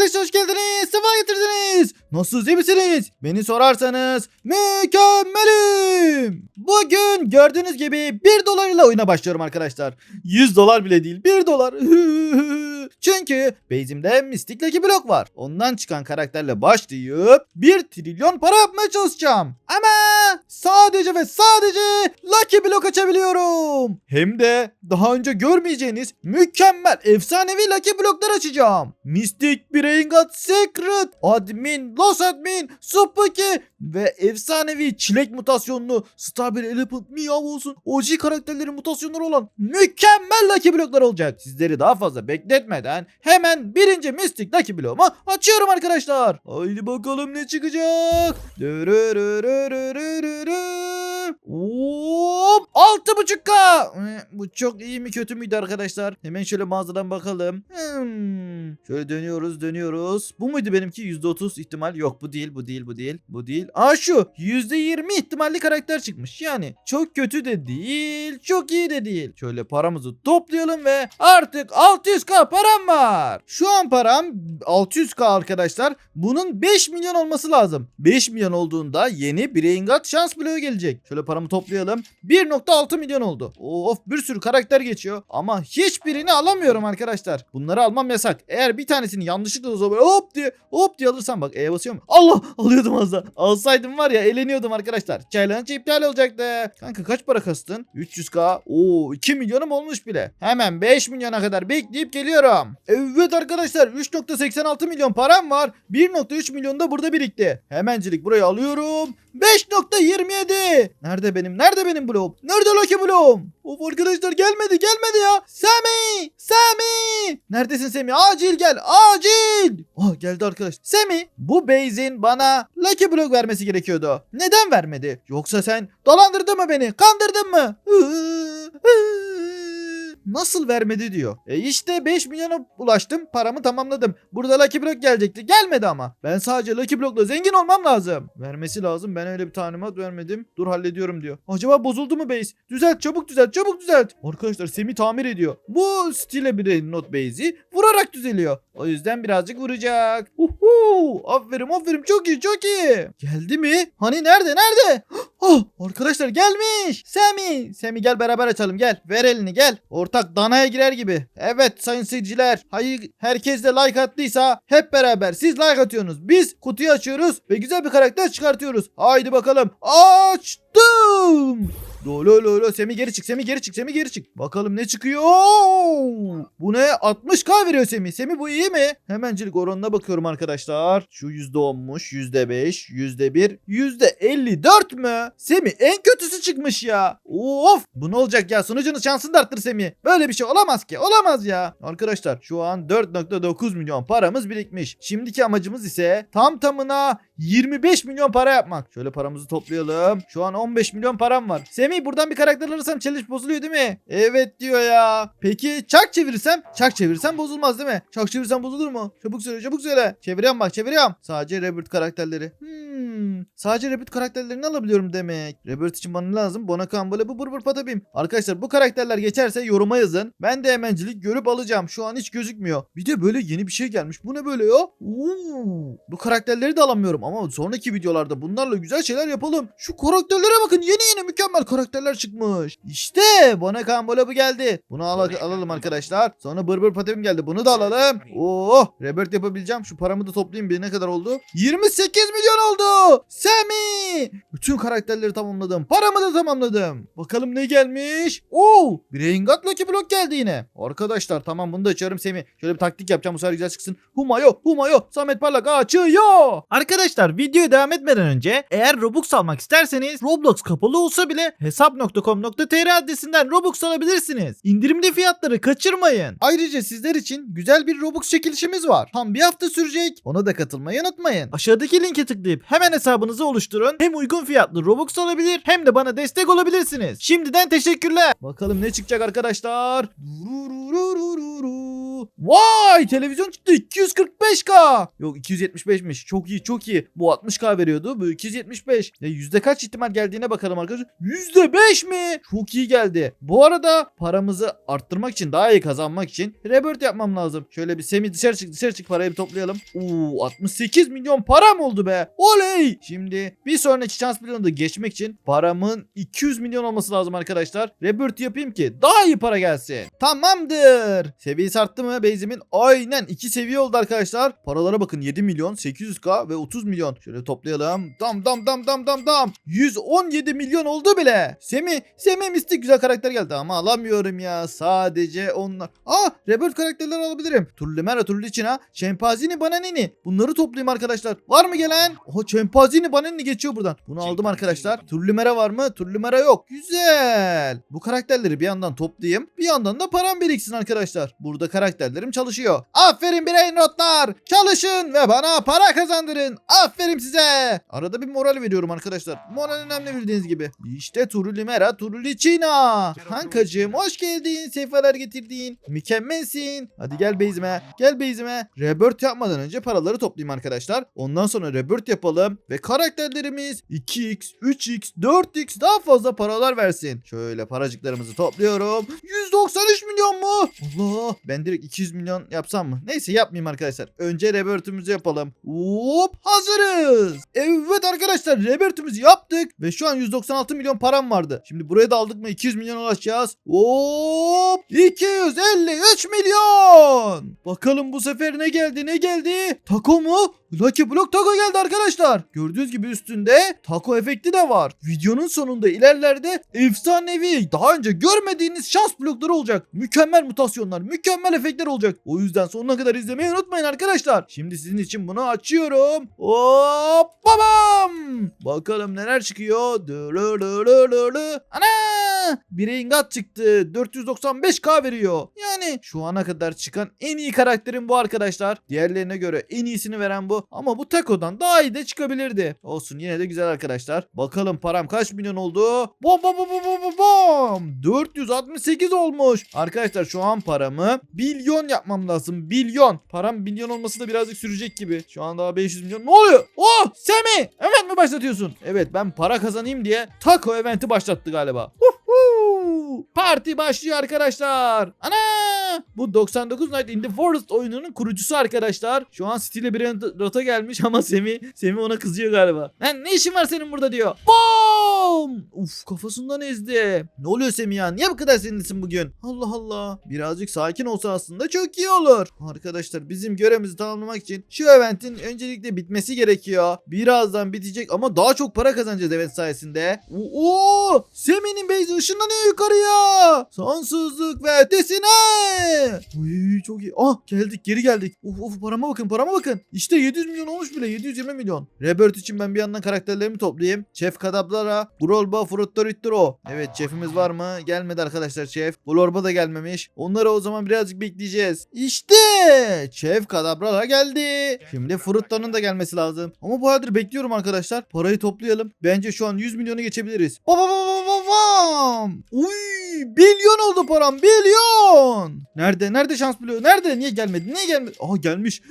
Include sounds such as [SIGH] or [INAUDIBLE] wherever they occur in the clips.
Arkadaşlar hoş geldiniz. Sefa getirdiniz. Nasılsınız iyi misiniz? Beni sorarsanız mükemmelim. Bugün gördüğünüz gibi 1 dolar ile oyuna başlıyorum arkadaşlar. 100 dolar bile değil 1 dolar. [LAUGHS] Çünkü base'imde mistik Lucky Block var. Ondan çıkan karakterle başlayıp 1 trilyon para yapmaya çalışacağım. Ama sadece ve sadece Lucky Block açabiliyorum. Hem de daha önce görmeyeceğiniz mükemmel efsanevi Lucky Block'lar açacağım. Mystic Brain God Secret, Admin, Los Admin, Spooky ve efsanevi çilek mutasyonlu Starberry Elephant Miyav olsun. OG karakterlerin mutasyonları olan mükemmel Lucky Block'lar olacak. Sizleri daha fazla bekletmeden hemen birinci Mystic Lucky Block'umu açıyorum arkadaşlar. Haydi bakalım ne çıkacak. Dırırırırırırırı. do do do. K. Ee, Bu çok iyi mi kötü müydü arkadaşlar? Hemen şöyle mağazadan bakalım. Hmm. Şöyle dönüyoruz dönüyoruz. Bu muydu benimki? %30 ihtimal. Yok bu değil bu değil bu değil. Bu değil. Aa şu. %20 ihtimalli karakter çıkmış. Yani çok kötü de değil. Çok iyi de değil. Şöyle paramızı toplayalım ve artık 600k param var. Şu an param 600k arkadaşlar. Bunun 5 milyon olması lazım. 5 milyon olduğunda yeni Brain God şans bloğu gelecek. Şöyle paramı toplayalım. 1.6 milyon oldu. Of bir sürü karakter geçiyor. Ama hiçbirini alamıyorum arkadaşlar. Bunları almam yasak. Eğer bir tanesini yanlışlıkla o zaman hop diye hop diye alırsam bak E'ye basıyorum. Allah [LAUGHS] alıyordum az da. Alsaydım var ya eğleniyordum arkadaşlar. Challenge iptal olacaktı. Kanka kaç para kastın? 300k. Oo 2 milyonum olmuş bile. Hemen 5 milyona kadar bekleyip geliyorum. Evet arkadaşlar 3.86 milyon param var. 1.3 milyon da burada birikti. Hemencilik burayı alıyorum. 5.27. Nerede benim? Nerede benim bloğum? Nerede Lucky bloğum? Of arkadaşlar gelmedi gelmedi ya. Semi! Semi! Neredesin Semi? Acil gel. Acil! Oh geldi arkadaş. Semi bu base'in bana Lucky block vermesi gerekiyordu. Neden vermedi? Yoksa sen dolandırdın mı beni? Kandırdın mı? Nasıl vermedi diyor. E işte 5 milyona ulaştım. Paramı tamamladım. Burada Lucky Block gelecekti. Gelmedi ama. Ben sadece Lucky Block'la zengin olmam lazım. Vermesi lazım. Ben öyle bir talimat vermedim. Dur hallediyorum diyor. Acaba bozuldu mu base? Düzelt çabuk düzelt çabuk düzelt. Arkadaşlar Semi tamir ediyor. Bu stile bir not base'i vurarak düzeliyor. O yüzden birazcık vuracak. Uhu, aferin aferin çok iyi çok iyi. Geldi mi? Hani nerede nerede? Oh, [GASPS] arkadaşlar gelmiş. Semi. Semi gel beraber açalım gel. Ver elini gel. Ortak danaya girer gibi. Evet sayın seyirciler. Hayır herkes de like attıysa hep beraber siz like atıyorsunuz. Biz kutuyu açıyoruz ve güzel bir karakter çıkartıyoruz. Haydi bakalım. Açtım. Lo lo lo lo Semi geri çık Semi geri çık Semi geri çık. Bakalım ne çıkıyor. Bu ne 60k veriyor Semi. Semi bu iyi mi? Hemencilik oranına bakıyorum arkadaşlar. Şu yüzde olmuş yüzde beş yüzde bir yüzde elli dört mü? Semi en kötüsü çıkmış ya. Of bu ne olacak ya sunucunun şansını da arttır Semi. Böyle bir şey olamaz ki olamaz ya. Arkadaşlar şu an 4.9 milyon paramız birikmiş. Şimdiki amacımız ise tam tamına 25 milyon para yapmak. Şöyle paramızı toplayalım. Şu an 15 milyon param var. Semih buradan bir karakter alırsam challenge bozuluyor değil mi? Evet diyor ya. Peki çak çevirirsem? Çak çevirirsem bozulmaz değil mi? Çak çevirirsem bozulur mu? Çabuk söyle çabuk söyle. Çeviriyorum bak çeviriyorum. Sadece Rebirth karakterleri. Hmm. Sadece Rebirth karakterlerini alabiliyorum demek. Rebirth için bana lazım. Bonakan böyle bu bur bur patapim. Arkadaşlar bu karakterler geçerse yoruma yazın. Ben de hemencilik görüp alacağım. Şu an hiç gözükmüyor. Bir de böyle yeni bir şey gelmiş. Bu ne böyle ya? Oo. Bu karakterleri de alamıyorum ama sonraki videolarda bunlarla güzel şeyler yapalım. Şu karakterlere bakın yeni yeni mükemmel karakterler çıkmış. İşte Bonakan böyle bu geldi. Bunu al alalım arkadaşlar. Sonra bır bır patapim geldi. Bunu da alalım. Oo, Rebirth yapabileceğim. Şu paramı da toplayayım bir ne kadar oldu? 28 milyon oldu. Semi. Bütün karakterleri tamamladım. Paramı da tamamladım. Bakalım ne gelmiş? Oo, Brain God Lucky Block geldi yine. Arkadaşlar tamam bunu da açıyorum Semi. Şöyle bir taktik yapacağım bu sefer güzel çıksın. Humayo, Humayo, Samet Parlak açıyor. Arkadaşlar videoya devam etmeden önce eğer Robux almak isterseniz Roblox kapalı olsa bile hesap.com.tr adresinden Robux alabilirsiniz. İndirimli fiyatları kaçırmayın. Ayrıca sizler için güzel bir Robux çekilişimiz var. Tam bir hafta sürecek. Ona da katılmayı unutmayın. Aşağıdaki linke tıklayıp hemen hesabınızı oluşturun. Hem uygun fiyatlı Robux alabilir hem de bana destek olabilirsiniz. Şimdiden teşekkürler. Bakalım ne çıkacak arkadaşlar. Durururururu. Vay televizyon çıktı 245k. Yok 275'miş. Çok iyi çok iyi. Bu 60k veriyordu. Bu 275. Ya yüzde kaç ihtimal geldiğine bakalım arkadaşlar. Yüzde 5 mi? Çok iyi geldi. Bu arada paramızı arttırmak için daha iyi kazanmak için rebirth yapmam lazım. Şöyle bir semi dışarı çık dışarı çık parayı bir toplayalım. Oo 68 milyon param oldu be. Oley. Şimdi bir sonraki şans milyonu da geçmek için paramın 200 milyon olması lazım arkadaşlar. Rebirth yapayım ki daha iyi para gelsin. Tamamdır. Seviyesi arttı mı base'imin? Aynen 2 seviye oldu arkadaşlar. Paralara bakın 7 milyon 800k ve 30 milyon. Şöyle toplayalım. Dam dam dam dam dam dam. 117 milyon oldu bile. Semi, Semi mistik güzel karakter geldi ama alamıyorum ya. Sadece onlar. Aa Rebirth karakterleri alabilirim. Turlimera, Turlicina, Şempazini, Bananini. Bunları toplayayım arkadaşlar. Var mı gelen? Oha Şempazini, Bananini geçiyor buradan. Bunu aldım arkadaşlar. Turlimera var mı? Turlimera yok. Güzel. Bu karakterleri bir yandan toplayayım. Bir yandan da param biriksin arkadaşlar. Burada karakterlerim çalışıyor. Aferin birey notlar. Çalışın ve bana para kazandırın. Aferin size. Arada bir moral veriyorum arkadaşlar. Moral önemli bildiğiniz gibi. İşte Turulimera, Turulicina. Kankacığım hoş geldin. Sefalar getirdin. Mükemmelsin. Hadi gel base'ime. Gel base'ime. Rebirth yapmadan önce paraları toplayayım arkadaşlar. Ondan sonra rebirth yapalım. Ve karakterlerimiz 2x, 3x, 4x daha fazla paralar versin. Şöyle paracıklarımızı topluyorum. 193 milyon mu? Allah. Ben direkt 200 milyon yapsam mı? Neyse yapmayayım arkadaşlar. Önce rebirth'ümüzü yapalım. Hop hazırız. Evet arkadaşlar rebirth'ümüzü yaptık. Ve şu an 196 milyon param vardı. Şimdi buraya da aldık mı 200 milyon ulaşacağız. Hop 253 milyon. Bakalım bu sefer ne geldi ne geldi? Taco mu? Lucky Block Taco geldi arkadaşlar. Gördüğünüz gibi üstünde taco efekti de var. Videonun sonunda ilerlerde efsanevi daha önce görmediğiniz şans blokları olacak. Mükemmel mutasyonlar, mükemmel efektler olacak. O yüzden sonuna kadar izlemeyi unutmayın arkadaşlar. Şimdi sizin için bunu açıyorum. Hop babam. Bakalım neler çıkıyor. Dırırırırırı. Ana! Bireyin gat çıktı. 495k veriyor. Yani şu ana kadar çıkan en iyi karakterim bu arkadaşlar. Diğerlerine göre en iyisini veren bu. Ama bu Taco'dan daha iyi de çıkabilirdi. Olsun yine de güzel arkadaşlar. Bakalım param kaç milyon oldu? Bom bom bom bom bom bom bom. 468 olmuş. Arkadaşlar şu an paramı bilyon yapmam lazım. Bilyon. Param milyon olması da birazcık sürecek gibi. Şu an daha 500 milyon. Ne oluyor? Oh Semi. Evet mi başlatıyorsun? Evet ben para kazanayım diye Taco eventi başlattı galiba. Uhu! Parti başlıyor arkadaşlar. Ana! Bu 99 Night in the Forest oyununun kurucusu arkadaşlar. Şu an stile bir rota gelmiş ama Semi Semi ona kızıyor galiba. Lan ne işin var senin burada diyor. Bom! Uf kafasından ezdi. Ne oluyor Semi ya? Niye bu kadar sinirlisin bugün? Allah Allah. Birazcık sakin olsa aslında çok iyi olur. Arkadaşlar bizim görevimizi tamamlamak için şu eventin öncelikle bitmesi gerekiyor. Birazdan bitecek ama daha çok para kazanacağız event sayesinde. Oo! Semi'nin base'i ışınlanıyor yukarıya. Sonsuzluk ve ötesine. Uy çok iyi. Ah geldik geri geldik. Of of parama bakın parama bakın. İşte 700 milyon olmuş bile 720 milyon. Rebirth için ben bir yandan karakterlerimi toplayayım. Chef Kadablara, Grolba, Fruttoritro. Evet chefimiz var mı? Gelmedi arkadaşlar chef. Glorba da gelmemiş. Onları o zaman birazcık bekleyeceğiz. İşte Chef Kadablara geldi. Şimdi Frutta'nın da gelmesi lazım. Ama bu haldir bekliyorum arkadaşlar. Parayı toplayalım. Bence şu an 100 milyonu geçebiliriz. Bam bam bam. Uy milyon oldu param milyon. Nerede? Nerede şans bloğu? Nerede? Niye gelmedi? Niye gelmedi? Aha gelmiş.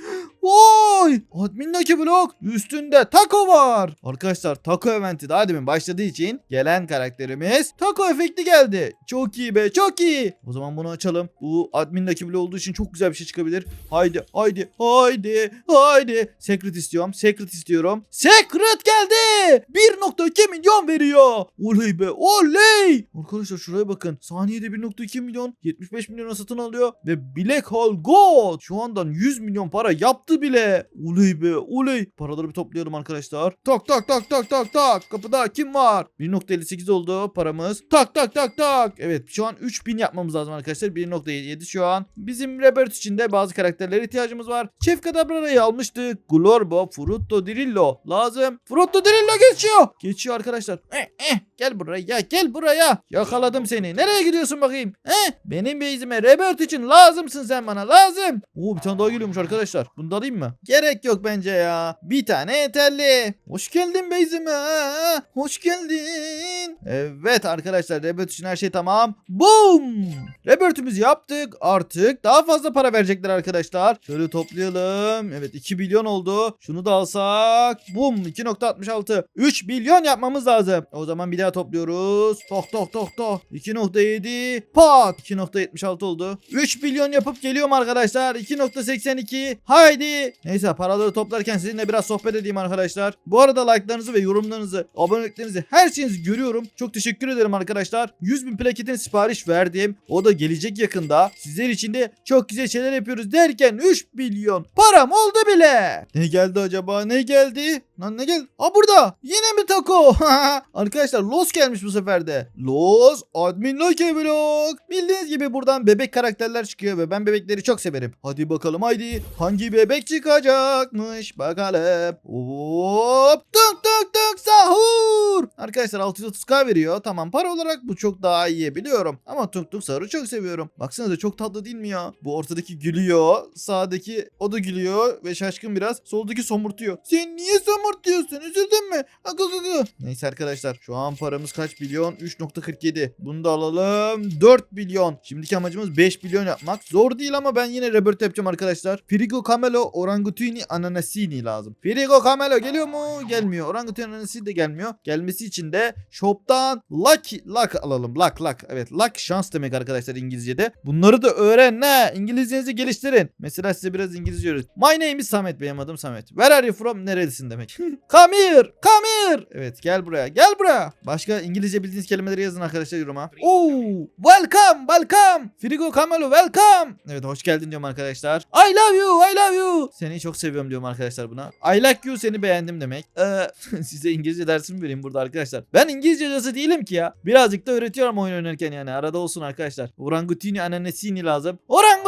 Vay! Admin'deki blok üstünde taco var. Arkadaşlar taco eventi daha demin başladığı için gelen karakterimiz taco efekti geldi. Çok iyi be çok iyi. O zaman bunu açalım. Bu admin'deki blok olduğu için çok güzel bir şey çıkabilir. Haydi haydi haydi haydi. Secret istiyorum. Secret istiyorum. Secret geldi. 1.2 milyon veriyor. Oley be oley. Arkadaşlar şuraya bakın. Saniyede 1.2 milyon 75 milyona satın alıyor. Ve Black Hole Gold şu andan 100 milyon para yaptı bile. Oley be oley. Paraları bir toplayalım arkadaşlar. Tak tak tak tak tak tak. Kapıda kim var? 1.58 oldu paramız. Tak tak tak tak. Evet şu an 3000 yapmamız lazım arkadaşlar. 1.7 şu an. Bizim Rebirth için de bazı karakterlere ihtiyacımız var. Chef Kadabra'yı almıştık. Glorbo, Frutto, Dirillo lazım. Frutto, Dirillo geçiyor. Geçiyor arkadaşlar. Eh, eh. Gel buraya gel buraya. Yakaladım seni. Nereye gidiyorsun bakayım? He? Benim base'ime Rebirth için lazımsın sen bana lazım. Oo bir tane daha geliyormuş arkadaşlar. Bunu da alayım mı? Gerek yok bence ya. Bir tane yeterli. Hoş geldin ha. Hoş geldin. Evet arkadaşlar Rebirth için her şey tamam. Boom. Rebirth'ümüzü yaptık. Artık daha fazla para verecekler arkadaşlar. Şöyle toplayalım. Evet 2 milyon oldu. Şunu da alsak. Boom 2.66. 3 milyon yapmamız lazım. O zaman bir daha topluyoruz. Tok tok tok tok. 2.7. Pat. 2.76 oldu. 3 milyon yapıp geliyorum arkadaşlar. 2.82. Haydi. Neyse paraları toplarken sizinle biraz sohbet edeyim arkadaşlar. Bu arada like'larınızı ve yorumlarınızı, aboneliklerinizi, her şeyinizi görüyorum. Çok teşekkür ederim arkadaşlar. 100 bin plaketin sipariş verdim. O da gelecek yakında. Sizler için de çok güzel şeyler yapıyoruz derken 3 milyon param oldu bile. Ne geldi acaba? Ne geldi? Lan ne geldi? Aa burada. Yine mi taco? [LAUGHS] arkadaşlar Los gelmiş bu sefer de. Los admin Lucky Block. Bildiğiniz gibi buradan bebek karakterler çıkıyor ve ben bebekleri çok severim. Hadi bakalım haydi. Hangi bebek çıkacakmış bakalım. Hop tık tık tık sahur. Arkadaşlar 630k veriyor. Tamam para olarak bu çok daha iyi biliyorum. Ama tuk tuk sahuru çok seviyorum. Baksanıza çok tatlı değil mi ya? Bu ortadaki gülüyor. Sağdaki o da gülüyor ve şaşkın biraz. Soldaki somurtuyor. Sen niye somurtuyorsun? Üzüldün mü? Akı akı akı. Neyse arkadaşlar şu an paramız kaç milyon? 3.47. Bunu da alalım. 4 milyon. Şimdiki amacımız 5 milyon yapmak. Zor değil ama ben yine rebirth yapacağım arkadaşlar. Frigo Camelo Orangutini Ananasini lazım. Frigo Camelo geliyor mu? Gelmiyor. Orangutini Ananasini de gelmiyor. Gelmesi için de shop'tan Lucky Luck alalım. Luck Luck. Evet Luck şans demek arkadaşlar İngilizce'de. Bunları da öğren ne? İngilizcenizi geliştirin. Mesela size biraz İngilizce öğret. My name is Samet. Benim adım Samet. Where are you from? Nerelisin demek. [LAUGHS] come here. Come here. Evet gel buraya. Gel buraya. Başka İngilizce bildiğiniz kelimeleri yazın arkadaşlar yoruma. Oo, welcome. Welcome. Frigo Camelo welcome. Evet hoş geldin diyorum arkadaşlar. I love you. I love you. Seni çok seviyorum diyorum arkadaşlar buna. I like you seni beğendim demek. Ee, [LAUGHS] size İngilizce dersi mi vereyim burada arkadaşlar? Ben İngilizce hocası değilim ki ya. Birazcık da öğretiyorum oyun oynarken yani. Arada olsun arkadaşlar. Orangutini ananesini lazım.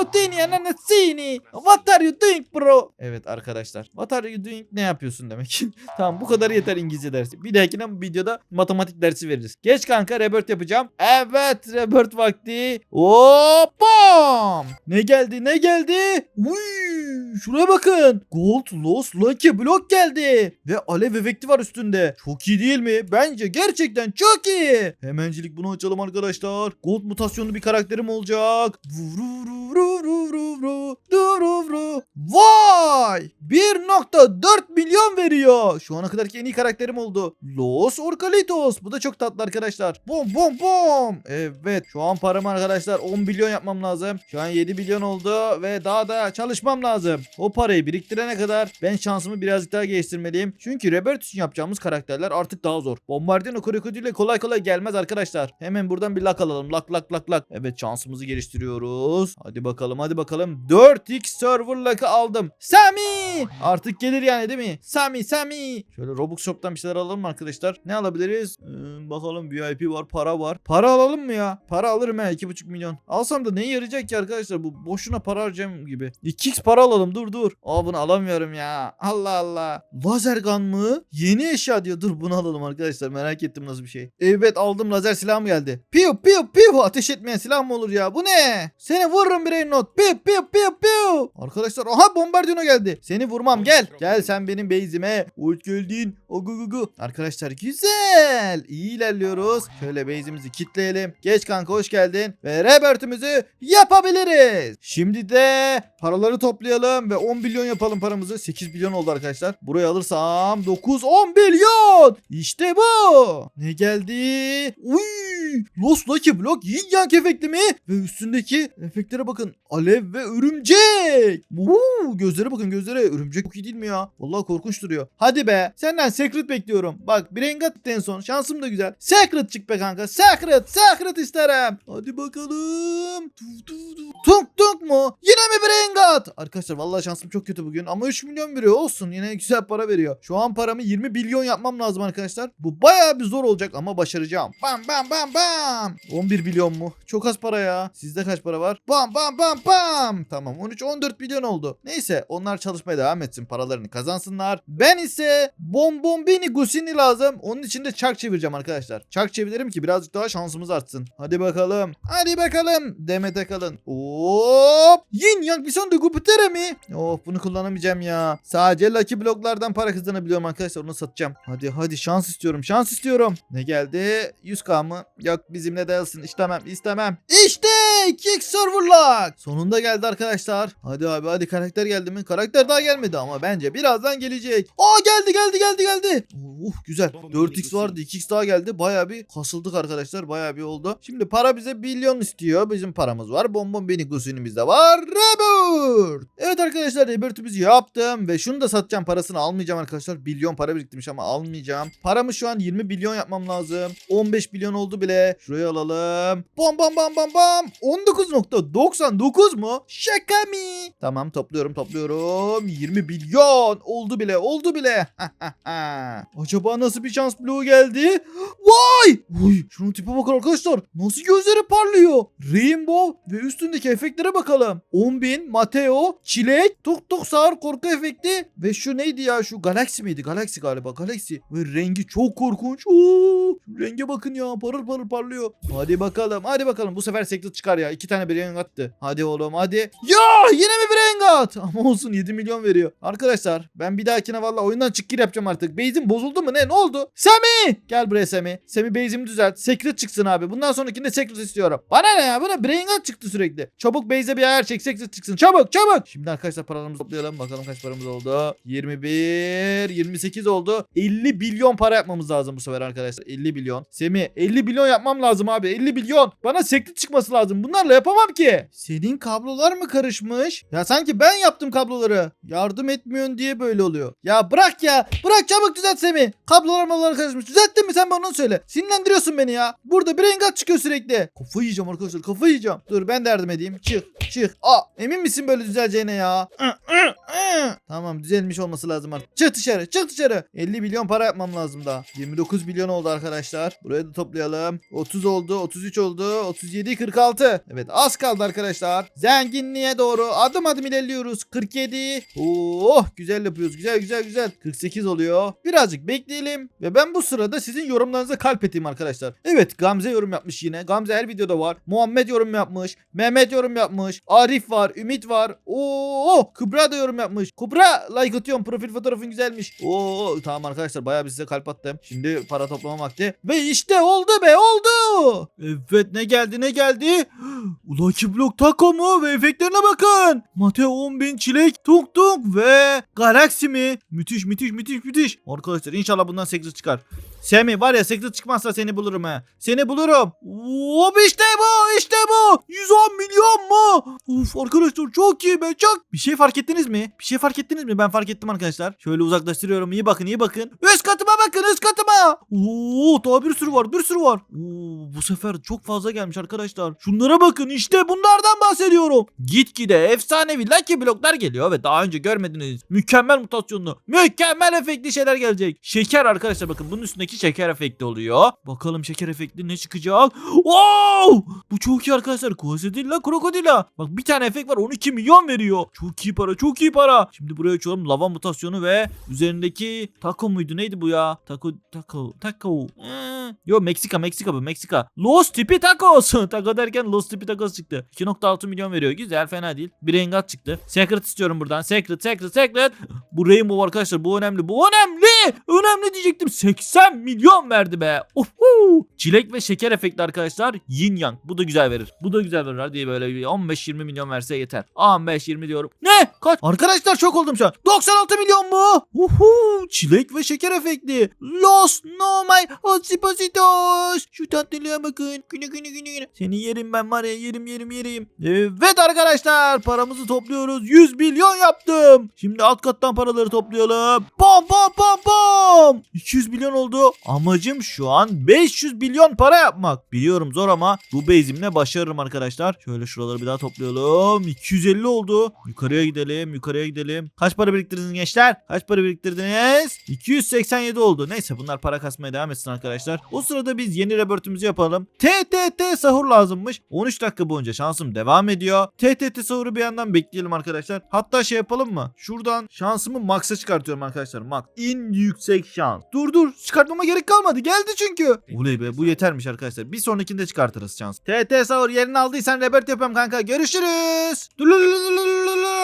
Orangutini ananesini. What are you doing bro? Evet arkadaşlar. What are you doing? Ne yapıyorsun demek. [LAUGHS] tamam bu kadar yeter İngilizce dersi. Bir dahakine videoda matematik dersi veririz. Geç kanka rebirth yapacağım. Evet rebirth vakti. Hop bam. Ne geldi ne geldi? Uy, şuraya bakın. Gold Lost Lucky Block geldi. Ve alev efekti var üstünde. Çok iyi değil mi? Bence gerçekten çok iyi. Hemencilik bunu açalım arkadaşlar. Gold mutasyonlu bir karakterim olacak. Vuru vuru vuru Vay! 1.4 milyon veriyor. Şu ana kadarki en iyi karakterim oldu. Los Orcalitos. Bu da çok tatlı arkadaşlar. Bom bom bom. Evet. Şu an param arkadaşlar 10 milyon yapmam lazım. Şu an 7 milyon oldu ve daha da çalışmam lazım. O parayı biriktirene kadar ben şansımı birazcık daha geliştirmeliyim. Çünkü Rebirth için yapacağımız karakterler artık daha zor. Bombardino krokodille kolay kolay gelmez arkadaşlar. Hemen buradan bir lak alalım. Lak lak lak lak. Evet şansımızı geliştiriyoruz. Hadi bakalım hadi bakalım. 4x server lakı aldım. Sami! Artık gelir yani değil mi? Sami Sami. Şöyle Robux Shop'tan bir şeyler alalım mı arkadaşlar? Ne alabiliriz? Ee, bakalım VIP var para var. Para alalım mı ya? Para alırım ha 2,5 milyon. Alsam da neye yarayacak ki arkadaşlar? Bu boşuna para harcam gibi. 2x para alalım dur dur. Aa bunu alamıyorum ya. Allah Allah. Lazer gun mı? Yeni eşya diyor. Dur bunu alalım arkadaşlar. Merak ettim nasıl bir şey. Evet aldım lazer silahım geldi. Piu piu piu. Ateş etmeyen silah mı olur ya? Bu ne? Seni vururum bir not. Piu piu piu piu. Arkadaşlar aha bombardino geldi. Seni vurmam gel. Gel sen benim base'ime. Hoş geldin. Ogu gu gu. Arkadaşlar güzel. İyi ilerliyoruz. Şöyle base'imizi kitleyelim. Geç kanka hoş geldin. Ve rebirth'ümüzü yapabiliriz. Şimdi de paraları toplayalım ve 10 milyon yapalım paramızı. 8 milyon oldu arkadaşlar. Burayı alırsam 9 10 milyon. İşte bu. Ne geldi? Uy! Lost Lucky Block Yin Yang efekti mi? Ve üstündeki efektlere bakın. Alev ve örümcek. Uuu, gözlere bakın gözlere. Örümcek çok iyi değil mi ya? Vallahi korkunç duruyor. Hadi be. Senden secret bekliyorum. Bak Brengat en son. Şansım da güzel. Secret çık be kanka. Secret. Secret isterim. Hadi bakalım. Tu, tu. Tunk tunk mu? Yine mi Brengat? Arkadaşlar vallahi şansım çok kötü bugün. Ama 3 milyon veriyor. Olsun. Yine güzel para veriyor. Şu an paramı 20 milyon yapmam lazım arkadaşlar. Bu bayağı bir zor olacak ama başaracağım. Bam bam bam bam. 11 milyon mu? Çok az para ya. Sizde kaç para var? Bam bam pam pam. Tamam 13-14 milyon oldu. Neyse onlar çalışmaya devam etsin. Paralarını kazansınlar. Ben ise Bombombini Gusini lazım. Onun için de çark çevireceğim arkadaşlar. Çark çeviririm ki birazcık daha şansımız artsın. Hadi bakalım. Hadi bakalım. Demet kalın. Hop. Yin yang bir son de Jupiter'e mi? Of bunu kullanamayacağım ya. Sadece Lucky bloklardan para kazanabiliyorum arkadaşlar. Onu satacağım. Hadi hadi şans istiyorum. Şans istiyorum. Ne geldi? 100k mı? Yok bizimle değilsin. İstemem istemem. İşte Kick Server Lock. Sonunda geldi arkadaşlar. Hadi abi hadi karakter geldi mi? Karakter daha gelmedi ama bence birazdan gelecek. Aa geldi geldi geldi geldi. Uh güzel. 4x vardı 2x daha geldi. Baya bir kasıldık arkadaşlar. Baya bir oldu. Şimdi para bize milyon istiyor. Bizim paramız var. Bonbon beni kusunimiz de var. Rebirth. Evet arkadaşlar Rebirth'ümüzü yaptım. Ve şunu da satacağım. Parasını almayacağım arkadaşlar. Bilyon para biriktirmiş ama almayacağım. Paramı şu an 20 milyon yapmam lazım. 15 milyon oldu bile. Şuraya alalım. Bam bam bam bam bam. 19.99 mu? Şaka mı? Tamam topluyorum topluyorum. 20 milyon oldu bile oldu bile. Acaba nasıl bir şans bloğu geldi? Vay! Uy, şunun tipe bakın arkadaşlar. Nasıl gözleri parlıyor? Rainbow ve üstündeki efektlere bakalım. 10.000, Mateo, Çilek, Tuk Tuk Sağır korku efekti ve şu neydi ya şu Galaxy miydi? Galaxy galiba Galaxy. Ve rengi çok korkunç. Oo, renge bakın ya parıl parıl parlıyor. Hadi bakalım hadi bakalım bu sefer Secret çıkar ya. İki tane Brain attı. Hadi oğlum hadi. Ya yine mi Brain at? [LAUGHS] Ama olsun 7 milyon veriyor. Arkadaşlar ben bir dahakine valla oyundan çık gir yapacağım artık. Base'im bozuldu mu ne ne oldu? Semi! Gel buraya Semi. Semi base'imi düzelt. Secret çıksın abi. Bundan sonrakinde Secret istiyorum. Bana ne ya? Bana Brain Gun çıktı sürekli. Çabuk base'e bir ayar çek. Secret çıksın. Çabuk çabuk. Şimdi arkadaşlar paralarımızı toplayalım. Bakalım kaç paramız oldu. 21, 28 oldu. 50 milyon para yapmamız lazım bu sefer arkadaşlar. 50 milyon. Semi 50 milyon yapmam lazım abi. 50 milyon. Bana Secret çıkması lazım. Bunlarla yapamam ki. Senin kablolar mı karışmış? Ya sanki ben yaptım kabloları. Yardım etmiyorsun diye böyle oluyor. Ya bırak ya. Bırak çabuk düzelt Semi. Kablolar malları karışmış. Düzelttin mi sen bana onu söyle. Sinirlendiriyorsun beni ya. Burada bir engat çıkıyor sürekli. Kafayı yiyeceğim arkadaşlar. Kafayı yiyeceğim. Dur ben de yardım edeyim. Çık. Çık. Aa emin misin böyle düzeleceğine ya? tamam düzelmiş olması lazım artık. Çık dışarı. Çık dışarı. 50 milyon para yapmam lazım daha. 29 milyon oldu arkadaşlar. Buraya da toplayalım. 30 oldu. 33 oldu. 37 46. Evet az kaldı arkadaşlar. Zenginliğe doğru adım adım ilerliyoruz. 47. Oh güzel yapıyoruz. Güzel güzel güzel. 48 oluyor. Birazcık bekleyelim. Ve ben bu sırada sizin yorumlarınıza kalp edeyim arkadaşlar. Evet Gamze yorum yapmış yine. Gamze her videoda var. Muhammed yorum yapmış. Mehmet yorum yapmış. Arif var. Ümit var. Oo Kübra da yorum yapmış. Kübra like atıyorum. Profil fotoğrafın güzelmiş. Oo tamam arkadaşlar bayağı bir size kalp attım. Şimdi para toplama vakti. Ve işte oldu be oldu. Evet ne geldi ne geldi? Lucky Block Taco mu? Ve efektlerine bakın. Mateo 10.000 çilek tuk tuk ve Galaxy mi? Müthiş müthiş müthiş müthiş. Arkadaşlar inşallah bundan 8 çıkar. Semi var ya 8 çıkmazsa seni bulurum ha. Seni bulurum. Hop işte bu işte bu. 110 milyon mu? Uf arkadaşlar çok iyi be çok. Bir şey fark ettiniz mi? Bir şey fark ettiniz mi? Ben fark ettim arkadaşlar. Şöyle uzaklaştırıyorum. İyi bakın iyi bakın. Üst katıma bakın üst katıma. Oo daha bir sürü var bir sürü var. Oo bu sefer çok fazla gelmiş arkadaşlar. Şunlara bakın işte bunlardan bahsediyorum. Gitgide efsanevi Lucky bloklar geliyor ve daha önce görmediğiniz mükemmel mutasyonlu, mükemmel efektli şeyler gelecek. Şeker arkadaşlar bakın bunun üstündeki şeker efekti oluyor. Bakalım şeker efekti ne çıkacak? Wow! Bu çok iyi arkadaşlar. Quasadilla, krokodilla. Bak bir tane efekt var 12 milyon veriyor. Çok iyi para, çok iyi para. Şimdi buraya açıyorum lava mutasyonu ve üzerindeki taco muydu neydi bu ya? Taco, taco, taco. Ee, Yo Meksika, Meksika bu Meksika. Los tipi tacos. [LAUGHS] taco derken Los tipi tacos çıktı. 2.6 milyon veriyor. Güzel fena değil. Bir engat çıktı. Secret istiyorum buradan. Secret, secret, secret. bu Rainbow arkadaşlar bu önemli. Bu önemli. Önemli diyecektim. 80 milyon verdi be. Uhu. Çilek ve şeker efekti arkadaşlar. Yin yang. Bu da güzel verir. Bu da güzel verir. Hadi böyle bir 15-20 milyon verse yeter. 15-20 diyorum. Ne? Kaç? Arkadaşlar çok oldum şu an. 96 milyon mu? Uhu. Çilek ve şeker efekti. Los no my osipositos. Şu tatlılığa bakın. Güne güne güne güne. Seni yerim ben var ya yerim yerim yerim. Evet arkadaşlar paramızı topluyoruz. 100 milyon yaptım. Şimdi alt kattan paraları toplayalım. Bam bam bam bam. Tamam. 200 milyon oldu. Amacım şu an 500 milyon para yapmak. Biliyorum zor ama bu bezimle başarırım arkadaşlar. Şöyle şuraları bir daha toplayalım. 250 oldu. Yukarıya gidelim. Yukarıya gidelim. Kaç para biriktirdiniz gençler? Kaç para biriktirdiniz? 287 oldu. Neyse bunlar para kasmaya devam etsin arkadaşlar. O sırada biz yeni rebirth'ümüzü yapalım. TTT sahur lazımmış. 13 dakika boyunca şansım devam ediyor. TTT sahuru bir yandan bekleyelim arkadaşlar. Hatta şey yapalım mı? Şuradan şansımı max'a çıkartıyorum arkadaşlar. Max. En yüksek şans. Dur dur. Çıkartmama gerek kalmadı. Geldi çünkü. Oley be bu yetermiş arkadaşlar. Bir sonrakinde çıkartırız şans. TT sahur yerini aldıysan rebirth yapıyorum kanka. Görüşürüz.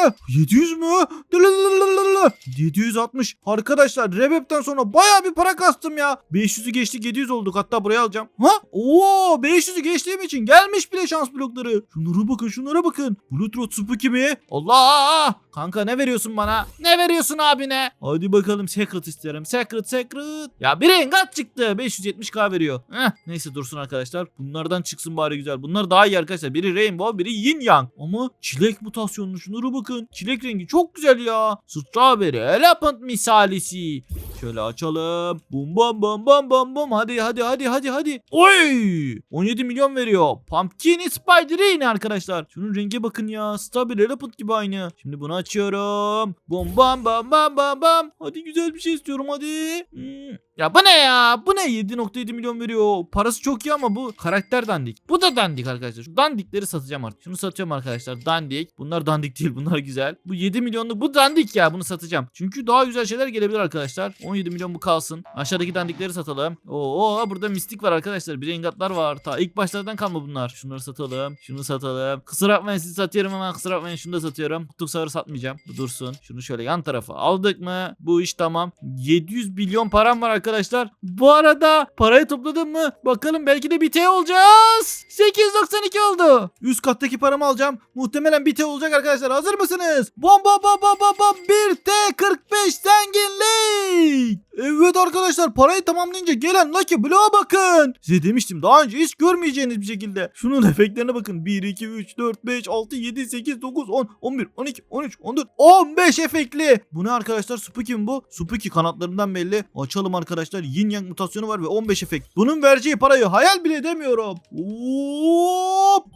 Dululululululu. 700 mü? Dulululululu. 760. Arkadaşlar rebirth'ten sonra baya bir para kastım ya. 500'ü geçtik 700 olduk. Hatta buraya alacağım. Ha? Oo 500'ü geçtiğim için gelmiş bile şans blokları. Şunlara bakın şunlara bakın. Bluetooth Spooky mi? Allah! Kanka ne veriyorsun bana? Ne veriyorsun abine? Hadi bakalım secret isterim. Secret secret. Ya bir rengat çıktı. 570k veriyor. Heh, neyse dursun arkadaşlar. Bunlardan çıksın bari güzel. Bunlar daha iyi arkadaşlar. Biri rainbow biri yin yang. Ama çilek mutasyonlu şunlara bakın. Çilek rengi çok güzel ya. Strawberry elephant misalisi. Şöyle açalım. Bum bum bum bum bum bum. Hadi hadi hadi hadi hadi. Oy! 17 milyon veriyor. Pumpkin Spider yine arkadaşlar. Şunun renge bakın ya. Strawberry Elephant gibi aynı. Şimdi bunu açıyorum. Bum bam bam bam bam bam. Hadi güzel bir şey istiyorum hadi. Hmm. Ya bu ne ya? Bu ne? 7.7 milyon veriyor. Parası çok iyi ama bu karakter dandik. Bu da dandik arkadaşlar. Şu dandikleri satacağım artık. Şunu satıyorum arkadaşlar. Dandik. Bunlar dandik değil. Bunlar güzel. Bu 7 milyonluk bu dandik ya. Bunu satacağım. Çünkü daha güzel şeyler gelebilir arkadaşlar. 17 milyon bu kalsın. Aşağıdaki dandikleri satalım. Oo burada mistik var arkadaşlar. Bir rengatlar var. Ta ilk başlardan kalma bunlar. Şunları satalım. Şunu satalım. Kusura bakmayın sizi satıyorum ama kusura bakmayın şunu da satıyorum. Kutuk sarı satmayacağım. Bu dursun. Şunu şöyle yan tarafa aldık mı? Bu iş tamam. 700 milyon param var arkadaşlar. Bu arada parayı topladım mı? Bakalım belki de bite olacağız. 892 oldu. Üst kattaki paramı alacağım. Muhtemelen bite olacak arkadaşlar. Hazır mısınız? Bom bom bom bom bom bom 1T45 zenginlik. Evet arkadaşlar parayı tamamlayınca gelen Lucky Block'a bakın. Size demiştim daha önce hiç görmeyeceğiniz bir şekilde. Şunun efektlerine bakın. 1, 2, 3, 4, 5, 6, 7, 8, 9, 10, 11, 12, 13, 14, 15 efektli. Bu ne arkadaşlar? Spooky mi bu? Spooky kanatlarından belli. Açalım arkadaşlar. Yin Yang mutasyonu var ve 15 efekt. Bunun vereceği parayı hayal bile edemiyorum. Hop!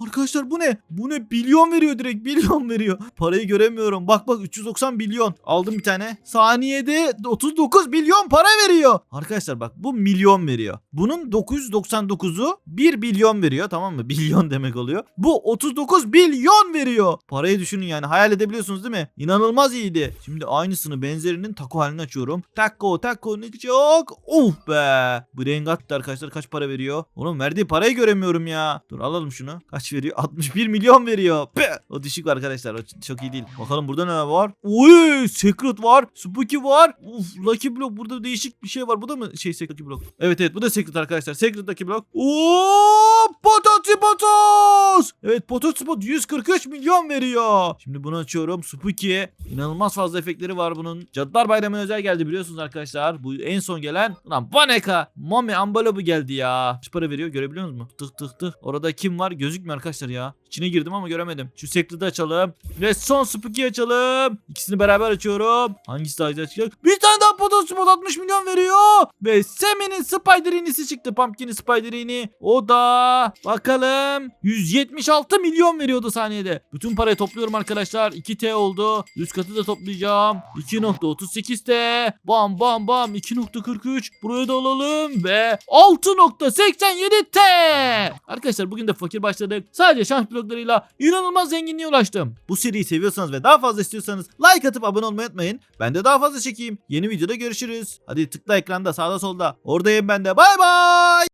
Arkadaşlar bu ne? Bu ne? Bilyon veriyor direkt. [LAUGHS] Bilyon veriyor. Parayı göremiyorum. Bak bak 390 milyon. Aldım bir tane. Saniyede 39 milyon para veriyor. Arkadaşlar bak bu milyon veriyor. Bunun 999'u 1 milyon veriyor tamam mı? [LAUGHS] Bilyon demek oluyor. Bu 39 milyon veriyor. Parayı düşünün yani hayal edebiliyorsunuz değil mi? İnanılmaz iyiydi. Şimdi aynısını benzerinin taco halini açıyorum. Taco taco ne çok. Uf be. Bu rengat da arkadaşlar kaç para veriyor? Oğlum verdiği parayı göremiyorum ya. Dur alalım şunu. Kaç veriyor? [LAUGHS] 61 milyon veriyor. Peh. O düşük arkadaşlar. O çok iyi değil. Bakalım burada ne var? Oy, Secret var. Spooky var. Uf, Lucky Block burada değişik bir şey var. Bu da mı şey Secret Lucky Block? Evet evet bu da Secret arkadaşlar. Secret Lucky Block. Oo, Pototi Potos. Evet Potot Spot 143 milyon veriyor. Şimdi bunu açıyorum. Spooky. İnanılmaz fazla efektleri var bunun. Cadılar Bayramı'na özel geldi biliyorsunuz arkadaşlar. Bu en son gelen. Lan Baneka. Mami Ambalobu geldi ya. Kaç para veriyor görebiliyor musunuz? Tık tık tık. Orada kim var? Gözükmüyor arkadaşlar ya. İçine girdim ama göremedim. Şu Secret'ı açalım. Ve son Spooky'yi açalım. İkisini beraber açıyorum. Hangisi daha güzel çıkacak? Bir tane daha Potos Spot 60 milyon veriyor. Ve Semi'nin Spider inisi çıktı. Pumpkin'in Spider ini. O da bakalım 176 milyon veriyordu saniyede. Bütün parayı topluyorum arkadaşlar. 2T oldu. Üst katı da toplayacağım. 2.38T. Bam bam bam 2.43. Buraya da alalım ve 6.87T. Arkadaşlar bugün de fakir başladık. Sadece şans bloklarıyla inanılmaz zenginliğe ulaştım. Bu seriyi seviyorsanız ve daha fazla istiyorsanız like atıp abone olmayı unutmayın. Ben de daha fazla çekeyim. Yeni videoda görüşürüz. Hadi tıkla ekranda sağda solda. Oradayım ben de. Bay bay.